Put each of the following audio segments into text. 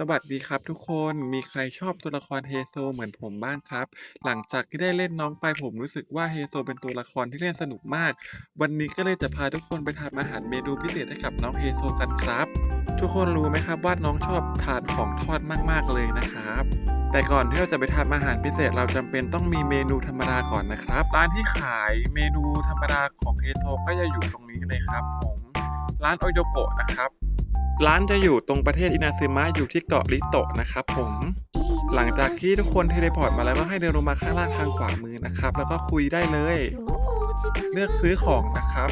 สวัสดีครับทุกคนมีใครชอบตัวละครเฮโซเหมือนผมบ้างครับ หลังจากที่ได้เล่นน้องไปผมรู้สึกว่าเฮโซเป็นตัวละครที่เล่นสนุกมาก วันนี้ก็เลยจะพาทุกคนไปทำอาหารเมนูพิเศษให้กับน้องเฮโซกันครับ ทุกคนรู้ไหมครับว่าน้องชอบทานของทอดมากๆเลยนะครับแต่ก่อนที่เราจะไปทำอาหารพิเศษเราจำเป็นต้องมีเมนูธรรมดาก่อนนะครับ ร้านที่ขายเมนูธรรมดาของเฮโซก็จะอยู่ตรงนี้เลยครับผมร้านโอโยโกะนะครับ ร้านจะอยู่ตรงประเทศอินาซึมะอยู่ที่เกาะลิโตะนะครับผมหลังจากที่ทุกคนเทเลพอร์ตมาแล้วก็ให้เดินลงมาข้างล่างทางขวามือนะครับ แล้วก็คุยได้เลย เลือกซื้อของนะครับ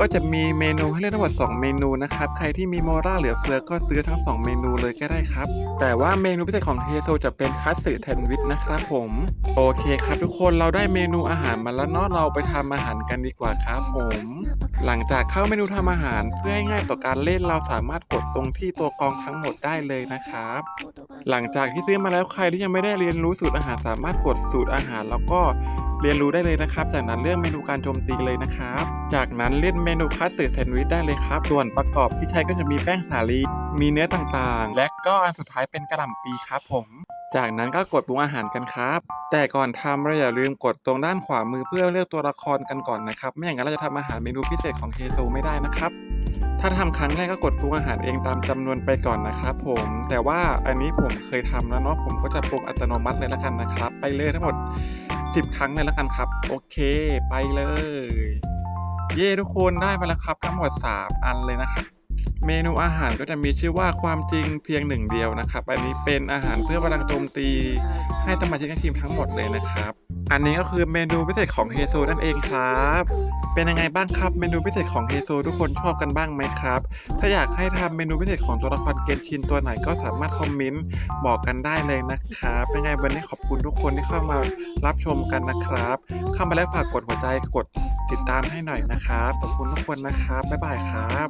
ก็จะมีเมนูให้เลือกทั้งหมด2 เมนูนะครับ ใครที่มีโมราเหลือเฟือก็ซื้อทั้ง 2 เมนูเลยก็ได้ครับ แต่ว่าเมนูพิเศษของเฮโซจะเป็นคัตสึแทนวิชนะครับผม โอเคครับทุกคนเราได้เมนูอาหารมาแล้วเนาะเราไปทำอาหารกันดีกว่าครับผม หลังจากเข้าเมนูทำอาหารเพื่อให้ง่ายต่อการเล่นเราสามารถกดตรงที่ตัวกองทั้งหมดได้เลยนะครับ หลังจากที่ซื้อมาแล้วใครที่ยังไม่ได้เรียนรู้สูตรอาหารสามารถกดสูตรอาหารแล้วก็ เรียนรู้ได้เลยนะครับ จากนั้นเลือกเมนูการโจมตีเลยนะครับ จากนั้นเล่นเมนูคัตสึแซนด์วิชได้เลยครับ ส่วนประกอบที่ใช้ก็จะมีแป้งสาลี มีเนื้อต่างๆ และก็อันสุดท้ายเป็นกระหล่ำปีครับผมจากนั้นก็กดปรุงอาหารกันครับ แต่ก่อนทำเราอย่าลืมกดตรงด้านขวามือเพื่อเลือกตัวละครกันก่อนนะครับ ไม่อย่างนั้นเราจะทำอาหารเมนูพิเศษของเฮโซไม่ได้นะครับ ถ้าทำครั้งแรกก็กดปรุงอาหารเองตามจำนวนไปก่อนนะครับผม แต่ว่าอันนี้ผมเคยทำแล้วเนาะผมก็จะปรุงอัตโนมัติเลยละกันนะครับ ไปเลยทั้งหมด 10 ครั้งเลยแล้วกันครับ โอเคไปเลย เย่ทุกคนได้มาแล้วครับ ทั้งหมด 3 อันเลยนะครับ เมนูอาหารก็จะมีชื่อว่าความจริงเพียงหนึ่งเดียวนะครับ อันนี้เป็นอาหารเพื่อพลังโจมตี ให้สมาชิกทีมทั้งหมดเลยนะครับ อันนี้ก็คือเมนูพิเศษของเฮโซนั่นเองครับ เป็นยังไงบ้างครับเมนูพิเศษของเฮโซทุกคนชอบกันบ้างไหมครับ ถ้าอยากให้ทำเมนูพิเศษของตัวละครเกนชินตัวไหนก็สามารถคอมเมนต์บอกกันได้เลยนะครับยังไงวันนี้ขอบคุณทุกคนที่เข้ามารับชมกันนะครับ เข้ามาแล้วฝากกดหัวใจกดติดตามให้หน่อยนะครับ ขอบคุณทุกคนนะครับบ๊ายบายครับ